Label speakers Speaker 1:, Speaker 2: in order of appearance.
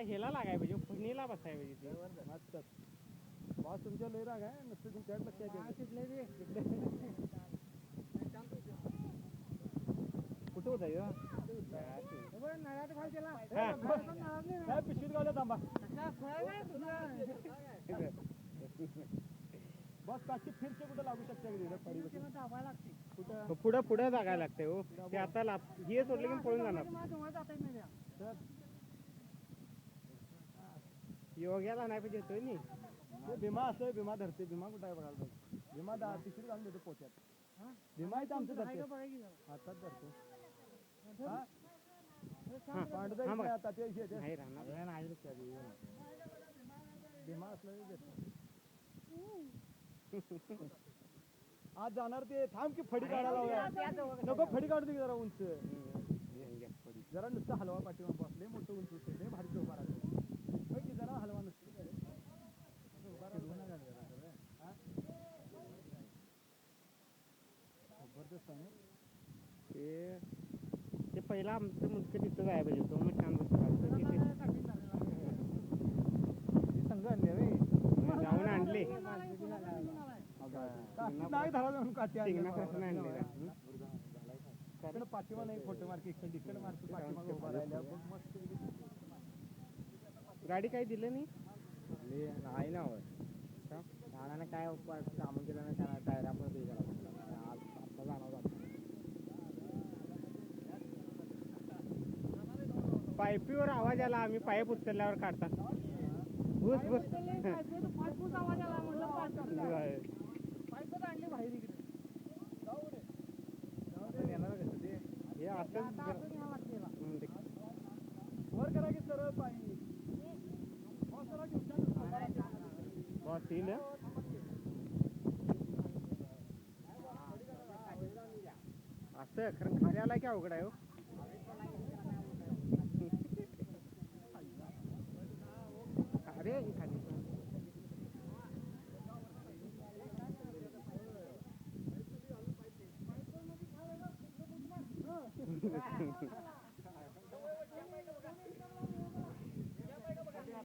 Speaker 1: ह्याला लागाय पाहिजे फणीला बसाय पाहिजे ते.
Speaker 2: मस्तच बॉस तुमच्या लय राग आहे नुसतं तुमच्याकडे लक्ष आहे कुठं होता?
Speaker 1: हा.
Speaker 2: काय पिशवीत गावल्या थांबा. बॉस काची फिरचे कुठं लागू शकता कुठं
Speaker 1: पुढं पुढं जागायला लागते हो. ते आता लाप हे सोडलं की पळून जाणार. योग्याला नाही पाहिजे तो नी.
Speaker 2: ते भीमा असं भीमा धरते भीमा कुठं आहे बघायला पाहिजे भीमा दहा पिशवीत घालून देतो पोत्यात. भीमा तर आमचं धरते. हातात धरतो. हा? पांडुदा इकडे
Speaker 1: बघ.
Speaker 2: आता ते इथे.
Speaker 1: नाही राहणार.
Speaker 2: नाही भीमा असलं की देतो. आज जाणार ते. थांब की फडी काढायला. नको फडी काढू दे की जरा उंच. जरा नुसतं हलवा पाठीवर बसले मोठं उंच भारी उभा राहते होय की जरा हलवा नुसतं असं उभा राहून जरा जरा. हा? आहे?
Speaker 1: ते ते पहिला आमचं मुलगा तिथं जायला पाहिजे होतं. मग छान बसला
Speaker 2: ती संघ आणली?
Speaker 1: जाऊन
Speaker 2: काठी नाही पाठीमा फोटो मार्क इकडे इकडे मार्क पाठीमागं उभा राहिल्या बघ मस्त
Speaker 1: गाडी काही दिलं नाही?
Speaker 3: नाही ना काय कामं केलं नाही त्याला टायरा पण ते करा आता जाणार
Speaker 1: पायपीवर आवाज आला आम्ही पाईप उचलल्यावर काढता भूस बस
Speaker 2: आपण येणार कसं ते
Speaker 1: हे
Speaker 2: वर करा की सरळ पाणी
Speaker 1: बस येईल असं खरं खाली आला की अवघड आहे हो? フフフ。